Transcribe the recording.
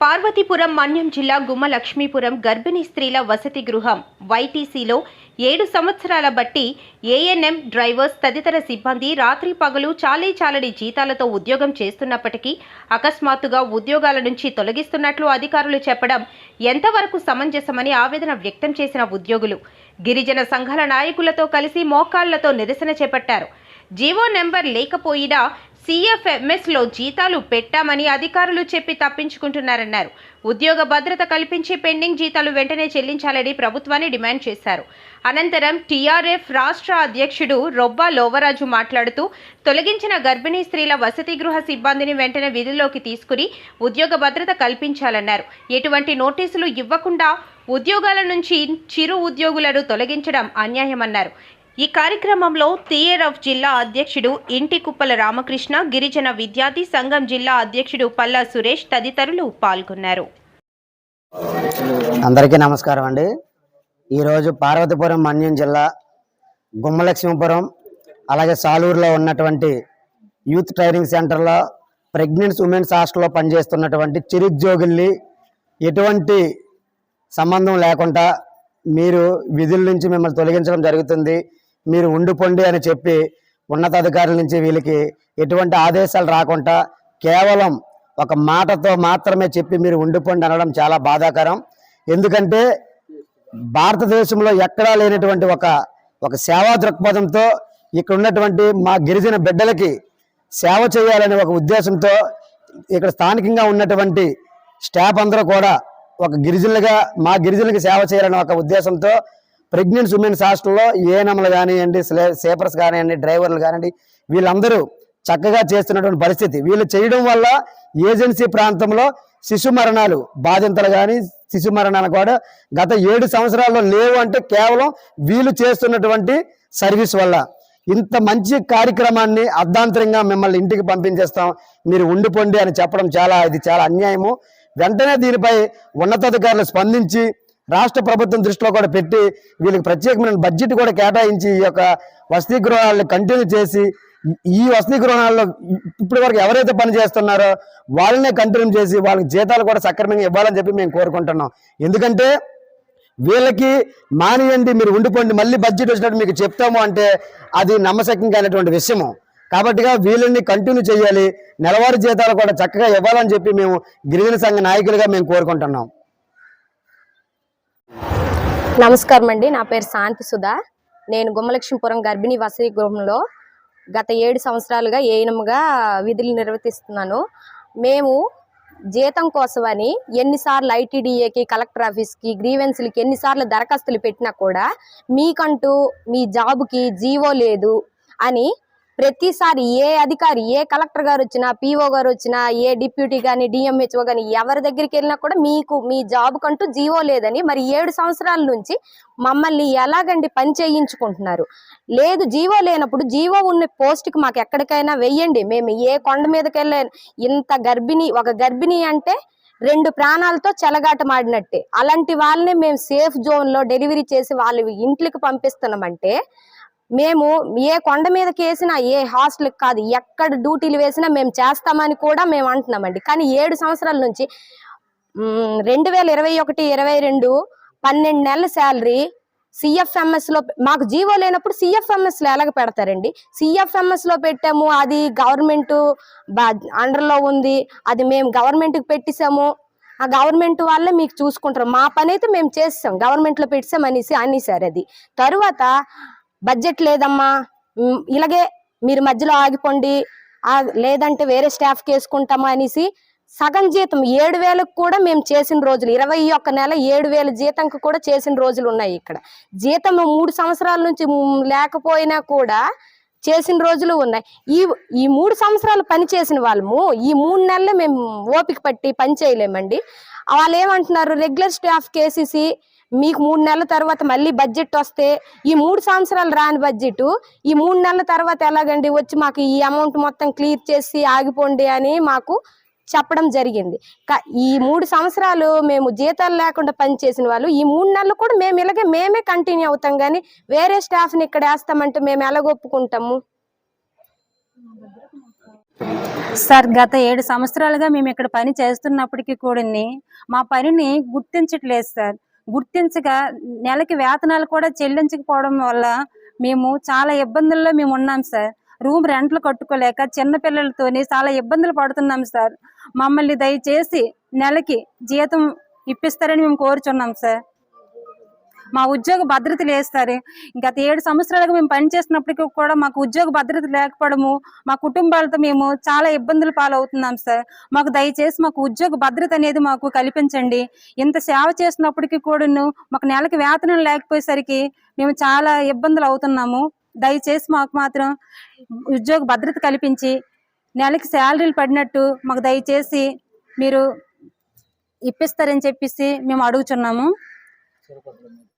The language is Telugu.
పార్వతీపురం మన్యం జిల్లా గుమ్మ లక్ష్మీపురం గర్భిణీ స్త్రీల వసతి గృహం వైటీసీలో ఏడు సంవత్సరాల బట్టి ఏఎన్ఎం డ్రైవర్స్ తదితర సిబ్బంది రాత్రి పగలు చాలీ చాలని జీతాలతో ఉద్యోగం చేస్తున్నప్పటికీ అకస్మాత్తుగా ఉద్యోగాల నుంచి తొలగిస్తున్నట్లు అధికారులు చెప్పడం ఎంతవరకు సమంజసమని ఆవేదన వ్యక్తం చేసిన ఉద్యోగులు. గిరిజన సంఘాల నాయకులతో కలిసి మోకాళ్ళతో నిరసన చేపట్టారు. జీవో నెంబర్ లేకపోయినా సీఎఫ్ఎంఎస్లో జీతాలు పెట్టామని అధికారులు చెప్పి తప్పించుకుంటున్నారన్నారు. ఉద్యోగ భద్రత కల్పించి పెండింగ్ జీతాలు వెంటనే చెల్లించాలని ప్రభుత్వాన్ని డిమాండ్ చేశారు. అనంతరం టీఆర్ఎఫ్ రాష్ట్ర అధ్యక్షుడు రొబ్బా లోవరాజు మాట్లాడుతూ తొలగించిన గర్భిణీ స్త్రీల వసతి గృహ సిబ్బందిని వెంటనే విధుల్లోకి తీసుకుని ఉద్యోగ భద్రత కల్పించాలన్నారు. ఎటువంటి నోటీసులు ఇవ్వకుండా ఉద్యోగాల నుంచి చిరు ఉద్యోగులను తొలగించడం అన్యాయమన్నారు. ఈ కార్యక్రమంలో టీఆర్ఎఫ్ జిల్లా అధ్యక్షుడు ఇంటి కుప్పల రామకృష్ణ గిరిజన విద్యార్థి సంఘం జిల్లా అధ్యక్షుడు పల్లా సురేష్ తదితరులు పాల్గొన్నారు. అందరికీ నమస్కారం అండి. ఈరోజు పార్వతీపురం మన్యం జిల్లా గుమ్మలక్ష్మీపురం అలాగే సాలూరులో ఉన్నటువంటి యూత్ ట్రైనింగ్ సెంటర్లో ప్రెగ్నెంట్స్ ఉమెన్స్ హాస్టల్లో పనిచేస్తున్నటువంటి చిరుద్యోగుల్ని ఎటువంటి సంబంధం లేకుండా మీరు విధుల నుంచి మిమ్మల్ని తొలగించడం జరుగుతుంది. మీరు ఉండిపోండి అని చెప్పి ఉన్నతాధికారుల నుంచి వీళ్ళకి ఎటువంటి ఆదేశాలు రాకుండా కేవలం ఒక మాటతో మాత్రమే చెప్పి మీరు ఉండిపోండి అనడం చాలా బాధాకరం. ఎందుకంటే భారతదేశంలో ఎక్కడా లేనటువంటి ఒక ఒక సేవా దృక్పథంతో ఇక్కడ ఉన్నటువంటి మా గిరిజన బిడ్డలకి సేవ చేయాలనే ఒక ఉద్దేశంతో ఇక్కడ స్థానికంగా ఉన్నటువంటి స్టాఫ్ అందరూ కూడా ఒక గిరిజనులుగా మా గిరిజనులకి సేవ చేయాలనే ఒక ఉద్దేశంతో ప్రెగ్నెంట్ ఉమెన్స్ హాస్టల్లో ఏఎన్ఎంలు కానివ్వండి సేపర్స్ కానివ్వండి డ్రైవర్లు కానివ్వండి వీళ్ళందరూ చక్కగా చేస్తున్నటువంటి పరిస్థితి. వీళ్ళు చేయడం వల్ల ఏజెన్సీ ప్రాంతంలో శిశు మరణాలు బాధింతలు కానీ శిశు మరణాలు కూడా గత ఏడు సంవత్సరాల్లో లేవు అంటే కేవలం వీళ్ళు చేస్తున్నటువంటి సర్వీస్ వల్ల. ఇంత మంచి కార్యక్రమాన్ని అర్ధాంతరంగా మిమ్మల్ని ఇంటికి పంపించేస్తాం. మీరు ఉండిపోండి అని చెప్పడం చాలా ఇది చాలా అన్యాయము. వెంటనే దీనిపై ఉన్నతాధికారులు స్పందించి రాష్ట్ర ప్రభుత్వం దృష్టిలో కూడా పెట్టి వీళ్ళకి ప్రత్యేకమైన బడ్జెట్ కూడా కేటాయించి ఈ యొక్క వసతి గృహాలను కంటిన్యూ చేసి ఈ- వసతి గృహాల్లో ఇప్పటి వరకు ఎవరైతే పని చేస్తున్నారో వాళ్ళనే కంటిన్యూ చేసి వాళ్ళకి జీతాలు కూడా సక్రమంగా ఇవ్వాలని చెప్పి మేము కోరుకుంటున్నాం. ఎందుకంటే వీళ్ళకి మానియండి మీరు ఉండిపోండి మళ్ళీ బడ్జెట్ వచ్చినట్టు మీకు చెప్తాము అంటే అది నమ్మశక్యంగా విషయము. కాబట్టిగా వీళ్ళని కంటిన్యూ చేయాలి నెలవారీ జీతాలు కూడా చక్కగా ఇవ్వాలని చెప్పి మేము గిరిజన సంఘ నాయకులుగా మేము కోరుకుంటున్నాం. నమస్కారం అండి. నా పేరు శాంతి సుధా. నేను గుమ్మలక్ష్మీపురం గర్భిణీ వసతి గృహంలో గత ఏడు సంవత్సరాలుగా ఏనముగా విధులు నిర్వర్తిస్తున్నాను. మేము జీతం కోసమని ఎన్నిసార్లు ఐటీడీఏకి కలెక్టర్ ఆఫీస్కి గ్రీవెన్స్లకి ఎన్నిసార్లు దరఖాస్తులు పెట్టినా కూడా మీకంటూ మీ జాబుకి జీవో లేదు అని ప్రతిసారి ఏ అధికారి ఏ కలెక్టర్ గారు వచ్చినా పిఓ గారు వచ్చినా ఏ డిప్యూటీ కానీ డిఎంహెచ్ఓ కానీ ఎవరి దగ్గరికి వెళ్ళినా కూడా మీకు మీ జాబ్ కంటూ జీవో లేదని మరి ఏడు సంవత్సరాల నుంచి మమ్మల్ని ఎలాగండి పని చేయించుకుంటున్నారు? లేదు జీవో లేనప్పుడు జీవో ఉన్న పోస్ట్కి మాకు ఎక్కడికైనా వెయ్యండి. మేము ఏ కొండ మీదకి వెళ్ళే ఇంత గర్భిణి ఒక గర్భిణి అంటే రెండు ప్రాణాలతో చెలగాటమాడినట్టే అలాంటి వాళ్ళని మేము సేఫ్ జోన్లో డెలివరీ చేసి వాళ్ళ ఇంట్లోకి పంపిస్తున్నామంటే మేము ఏ కొండ మీదకి వేసినా ఏ హాస్టల్కి కాదు ఎక్కడ డ్యూటీలు వేసినా మేము చేస్తామని కూడా మేము అంటున్నామండి. కానీ ఏడు సంవత్సరాల నుంచి రెండు వేల ఇరవై ఒకటి ఇరవై రెండు పన్నెండు నెలల శాలరీ సిఎఫ్ఎంఎస్లో మాకు జీవో లేనప్పుడు సిఎఫ్ఎంఎస్లో ఎలాగ పెడతారండి? సిఎఫ్ఎంఎస్లో పెట్టాము అది గవర్నమెంట్ అండర్లో ఉంది అది మేము గవర్నమెంట్కి పెట్టేసాము. ఆ గవర్నమెంట్ వాళ్ళే మీకు చూసుకుంటారు. మా పని అయితే మేము చేస్తాం గవర్నమెంట్లో పెట్టాం అనేసి అనేసారు అది. తరువాత బడ్జెట్ లేదమ్మా. ఇలాగే మీరు మధ్యలో ఆగిపోండి. లేదంటే వేరే స్టాఫ్కి వేసుకుంటామా అనేసి సగం జీతం ఏడు వేలకు కూడా మేము చేసిన రోజులు ఇరవై ఒక్క నెల ఏడు వేల జీతంకి కూడా చేసిన రోజులు ఉన్నాయి ఇక్కడ. జీతం మూడు సంవత్సరాల నుంచి లేకపోయినా కూడా చేసిన రోజులు ఉన్నాయి. ఈ ఈ మూడు సంవత్సరాలు పని చేసిన వాళ్ళము ఈ మూడు నెలలే మేము ఓపిక పట్టి పని చేయలేమండి. వాళ్ళు ఏమంటున్నారు రెగ్యులర్ స్టాఫ్ కేసీసి మీకు మూడు నెలల తర్వాత మళ్ళీ బడ్జెట్ వస్తే ఈ మూడు సంవత్సరాలు రాని బడ్జెట్ ఈ మూడు నెలల తర్వాత ఎలాగండి? వచ్చి మాకు ఈ అమౌంట్ మొత్తం క్లియర్ చేసి ఆగిపోండి అని మాకు చెప్పడం జరిగింది. ఈ మూడు సంవత్సరాలు మేము జీతాలు లేకుండా పనిచేసిన వాళ్ళు ఈ మూడు నెలలు కూడా మేము ఇలాగే మేమే కంటిన్యూ అవుతాం. కానీ వేరే స్టాఫ్ని ఇక్కడ వేస్తామంటే మేము ఎలాగొప్పుకుంటాము సార్ గత ఏడు సంవత్సరాలుగా మేము ఇక్కడ పని చేస్తున్నప్పటికీ కూడా మా పనిని గుర్తించట్లేదు సార్. గుర్తించక నెలకి వేతనాలు కూడా చెల్లించకపోవడం వల్ల మేము చాలా ఇబ్బందుల్లో మేము ఉన్నాం సార్. రూమ్ రెంట్లు కట్టుకోలేక చిన్నపిల్లలతోని చాలా ఇబ్బందులు పడుతున్నాం సార్. మమ్మల్ని దయచేసి నెలకి జీతం ఇప్పిస్తారని మేము కోరుచున్నాం సార్. మా ఉద్యోగ భద్రత లేదు సార్ గత ఏడు సంవత్సరాలుగా మేము పని కూడా మాకు ఉద్యోగ భద్రత లేకపోవడము మా కుటుంబాలతో మేము చాలా ఇబ్బందులు పాలవుతున్నాం సార్. మాకు దయచేసి మాకు ఉద్యోగ భద్రత అనేది మాకు కల్పించండి. ఇంత సేవ చేసినప్పటికీ కూడాను మాకు నెలకి వేతనం లేకపోయేసరికి మేము చాలా ఇబ్బందులు అవుతున్నాము. దయచేసి మాకు మాత్రం ఉద్యోగ భద్రత కల్పించి నెలకి శాలరీలు పడినట్టు మాకు దయచేసి మీరు ఇప్పిస్తారని చెప్పేసి మేము అడుగుచున్నాము.